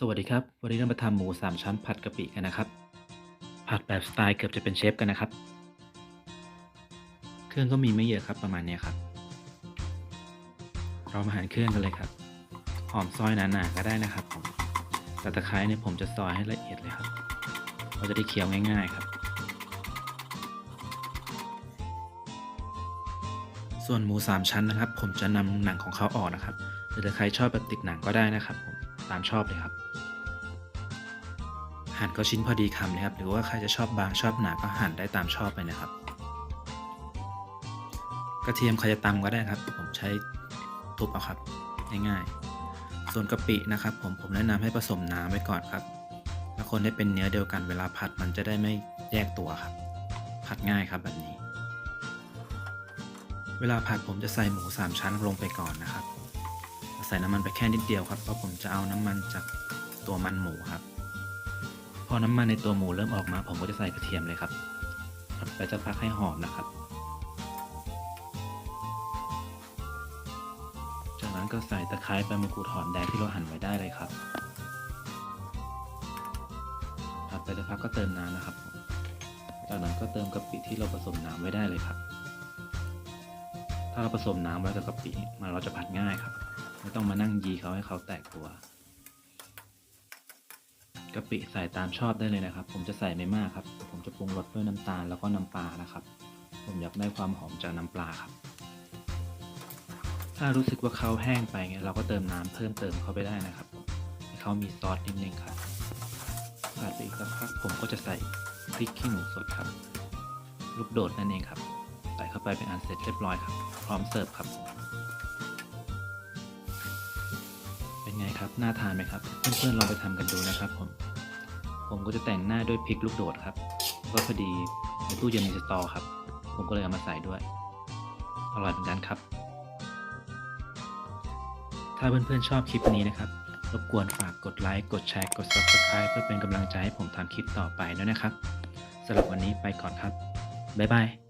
สวัสดีครับ วันนี้เรามาทำหมูสามชั้นผัดกะปิกันนะครับ ผัดแบบสไตล์เกือบจะเป็นเชฟกันนะครับ เครื่องก็มีไม่เยอะครับประมาณนี้ครับ เรามาหั่นเครื่องกันเลยครับ หอมซอยหนาๆก็ได้นะครับผมแต่ตะไคร้เนี่ยผมจะซอยให้ละเอียดเลยครับ เราจะได้เคี้ยวง่าย ๆครับ ส่วนหมูสามชั้นนะครับ ผมจะนำหนังของเขาออกนะครับหรือถ้าใครชอบแบบติดหนังก็ได้นะครับผม ตามชอบเลยครับหั่นก็ชิ้นพอดีคำเลยครับ หรือว่าใครจะชอบบางชอบหนาก็หั่นได้ตามชอบไปนะครับ กระเทียมใครจะตำก็ได้ครับ ผมใช้ทุบเอาครับง่ายๆ ส่วนกะปินะครับ ผมผมแนะนำให้ผสมน้ำไว้ก่อนครับ แล้วคนให้เป็นเนื้อเดียวกันเวลาผัดมันจะได้ไม่แยกตัวครับ ผัดง่ายครับแบบนี้ เวลาผัดผมจะใส่หมูสามชั้นลงไปก่อนนะครับ ใส่น้ำมันไปแค่นิดเดียวครับเพราะผมจะเอาน้ำมันจากตัวมันหมูครับ พอน้ำมันในตัวหมูเริ่มออกมา ผมก็จะใส่กระเทียมเลยครับผัดไปจะพักให้หอมนะครับ จากนั้นก็ใส่ตะไคร้ใบมะกรูดหอมแดงที่เราหั่นไว้ได้เลยครับผัดไปสักพักก็เติมน้ำนะครับ จากนั้นก็เติมกะปิที่เราผสมน้ำไว้ได้เลยครับ ถ้าเราผสมน้ำไว้กับกะปิมันเราจะผัดง่ายครับ ไม่ต้องมานั่งยีเขาให้เขาแตกตัวกะปิใส่ตามชอบได้เลยนะครับ ผมจะใส่ไม่มากครับ ผมจะปรุงรสด้วยน้ำตาลแล้วก็น้ำปลานะครับ ผมอยากได้ความหอมจากน้ำปลาครับ ถ้ารู้สึกว่าเขาแห้งไปเงี้ยเราก็เติมน้ำเพิ่มเติมเข้าไปได้นะครับให้เขามีซอสนิดนึงครับผัดไปอีกสักพักผมก็จะใส่พริกขี้หนูสดครับ ลูกโดดนั่นเองครับ ใส่เข้าไปเป็นอันเสร็จเรียบร้อยครับ พร้อมเสิร์ฟครับ ไงครับน่าทานไหมครับ เพื่อนๆลองไปทำกันดูนะครับผม ผมก็จะแต่งหน้าด้วยพริกลูกโดดครับก็พอดีในตู้เย็นมีสตอครับ ผมก็เลยเอามาใส่ด้วย อร่อยเหมือนกันครับ ถ้าเพื่อนๆชอบคลิปนี้นะครับรบกวนฝากกดไลค์ กดแชร์ กด Subscribe เพื่อเป็นกำลังใจให้ผมทำคลิปต่อไปด้วยนะครับสำหรับวันนี้ไปก่อนครับ บ๊ายบาย